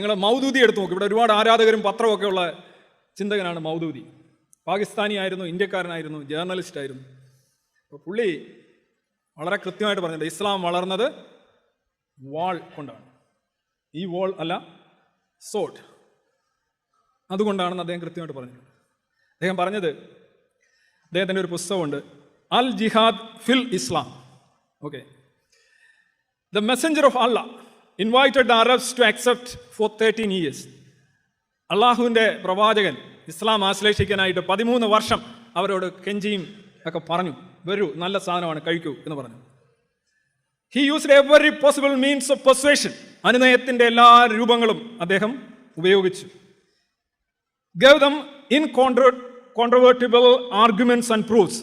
നിങ്ങൾ മൗദൂദി എടുത്ത് നോക്കും. ഇവിടെ ഒരുപാട് ആരാധകരും പത്രമൊക്കെ ഉള്ള ചിന്തകനാണ് മൗദൂദി. പാകിസ്ഥാനി ആയിരുന്നു ഇന്ത്യക്കാരനായിരുന്നു ജേർണലിസ്റ്റ് ആയിരുന്നു അപ്പോൾ പുള്ളി വളരെ കൃത്യമായിട്ട് പറഞ്ഞിട്ടുണ്ട് ഇസ്ലാം വളർന്നത് വാൾ കൊണ്ടാണ്. ഈ വാൾ അല്ല സോട്ട് അതുകൊണ്ടാണെന്ന് അദ്ദേഹം കൃത്യമായിട്ട് പറഞ്ഞത് അദ്ദേഹം പറഞ്ഞത് അദ്ദേഹത്തിന്റെ ഒരു പുസ്തകമുണ്ട് Al Jihad fil Islam. Okay. The messenger of Allah. Invited the Arabs to accept for thirteen years അള്ളാഹുവിന്റെ പ്രവാചകൻ ഇസ്ലാം ആശ്ലേഷിക്കാനായിട്ട് പതിമൂന്ന് വർഷം അവരോട് കെഞ്ചിയും ഒക്കെ പറഞ്ഞു വരൂ നല്ല സാധനമാണ് കഴിക്കൂ എന്ന് പറഞ്ഞു. He used every possible means of persuasion അനുനയത്തിന്റെ എല്ലാ രൂപങ്ങളും അദ്ദേഹം ഉപയോഗിച്ചു. Gautam in contro controvertible arguments and proofs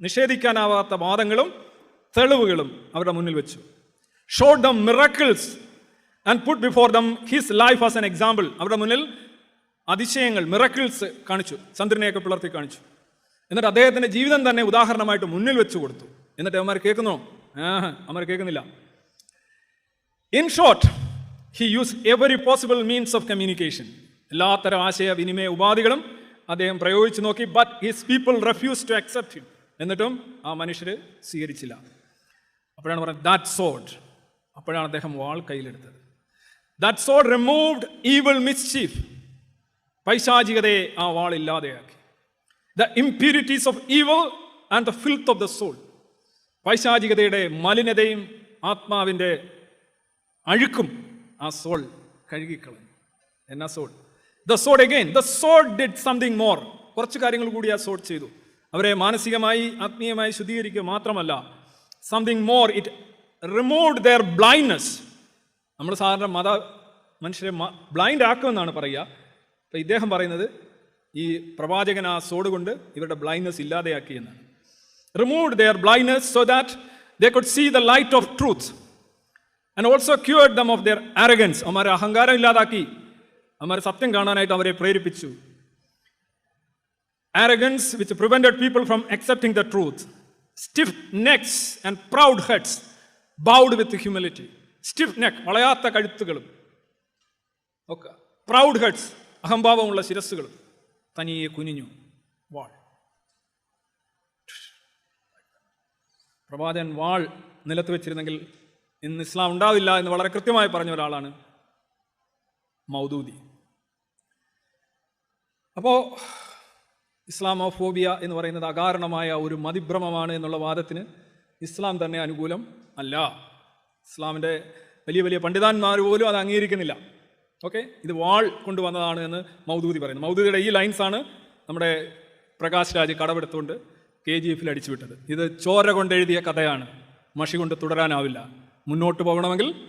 നിഷേധിക്കാനാവാത്ത വാദങ്ങളും തെളിവുകളും അവരുടെ മുന്നിൽ വെച്ചു. Showed them miracles and put before them his life as an example അവരുടെ മുന്നിൽ അതിശയങ്ങൾ മിറക്കിൾസ് കാണിച്ചു. ചന്ദ്രനെയൊക്കെ പിളർത്തി കാണിച്ചു. എന്നിട്ട് അദ്ദേഹത്തിന്റെ ജീവിതം തന്നെ ഉദാഹരണമായിട്ട് മുന്നിൽ വെച്ച് കൊടുത്തു. എന്നിട്ട് അവന്മാർ കേൾക്കുന്നോ? ആഹ് അവന്മാർ കേൾക്കുന്നില്ല. In short he use every possible means of communication എല്ലാത്തരം ആശയവിനിമയ ഉപാധികളും അദ്ദേഹം പ്രയോഗിച്ചു നോക്കി but his people refuse to accept him എന്നിട്ടും ആ മനുഷ്യർ സ്വീകരിച്ചില്ല. അപ്പോഴാണ് പറയുന്നത് ദാറ്റ് സോഡ് അപ്പോഴാണ് അദ്ദേഹം വാൾ കയ്യിലെടുത്തത്. That sword removed evil mischief പൈശാചികതയെ ആ വാൾ ഇല്ലാതെയാക്കി. The impurities of evil and the filth of the soul പൈശാചികതയുടെ മലിനതയും ആത്മാവിന്റെ അഴുക്കും ആ സോൾ കഴുകിക്കളഞ്ഞു. എന്നാ soul the sword again the sword did something more കുറച്ച് കാര്യങ്ങൾ കൂടി ആ സോഡ് ചെയ്തു. അവരെ മാനസികമായി ആത്മീയമായി ശുദ്ധീകരിക്കുക മാത്രമല്ല something more it removed their blindness നമ്മൾ സാധാരണ മത മനുഷ്യരെ ബ്ലൈൻഡ് ആക്കുമെന്നാണ് പറയുക. അപ്പം ഇദ്ദേഹം പറയുന്നത് ഈ പ്രവാചകൻ ആ സോഡ് കൊണ്ട് ഇവരുടെ ബ്ലൈൻഡ്നെസ് ഇല്ലാതെയാക്കി എന്നാണ്. Removed their blindness so that they could see the light of truth and also cured them of their arrogance അവന്മാരെ അഹങ്കാരം ഇല്ലാതാക്കി. അവന്മാരെ സത്യം കാണാനായിട്ട് അവരെ പ്രേരിപ്പിച്ചു. Arrogance which prevented people from accepting the truth stiff necks and proud heads bowed with humility stiff neck വളയാത്ത കഴുത്തുകളും. ഒക്കെ. പ്രൗഡ് ഹെഡ്സ് അഹംഭാവമുള്ള ശിരസ്സുകളും. തനിയെ കുനിഞ്ഞു. വാൾ. പ്രവാചകൻ വാൾ നിലത്ത് വെച്ചിരുന്നെങ്കിൽ ഇന്ന് ഇസ്ലാം ഉണ്ടാവില്ല എന്ന് വളരെ കൃത്യമായി പറഞ്ഞ ഒരാളാണ് മൗദൂദി. അപ്പോൾ ഇസ്ലാമോഫോബിയ എന്ന് പറയുന്നത് അകാരണമായ ഒരു മതിഭ്രമമാണ് എന്നുള്ള വാദത്തിന് ഇസ്ലാം തന്നെ അനുകൂലം അല്ല. ഇസ്ലാമിന്റെ വലിയ വലിയ പണ്ഡിതാന്മാർ പോലും അത് അംഗീകരിക്കുന്നില്ല. ഓക്കെ? ഇത് വാൾ കൊണ്ടുവന്നതാണ് എന്ന് മൗദൂദി പറയുന്നു. മൗദൂദിയുടെ ഈ ലൈൻസാണ് നമ്മുടെ പ്രകാശ് രാജ് കടമെടുത്തുകൊണ്ട് കെ ജി എഫിൽ അടിച്ചുവിട്ടത്. ഇത് ചോര കൊണ്ടെഴുതിയ കഥയാണ്. മഷി കൊണ്ട് തുടരാനാവില്ല. മുന്നോട്ട് പോകണമെങ്കിൽ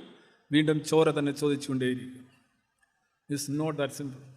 വീണ്ടും ചോര തന്നെ ചോദിച്ചുകൊണ്ടേയിരിക്കും. It's not that simple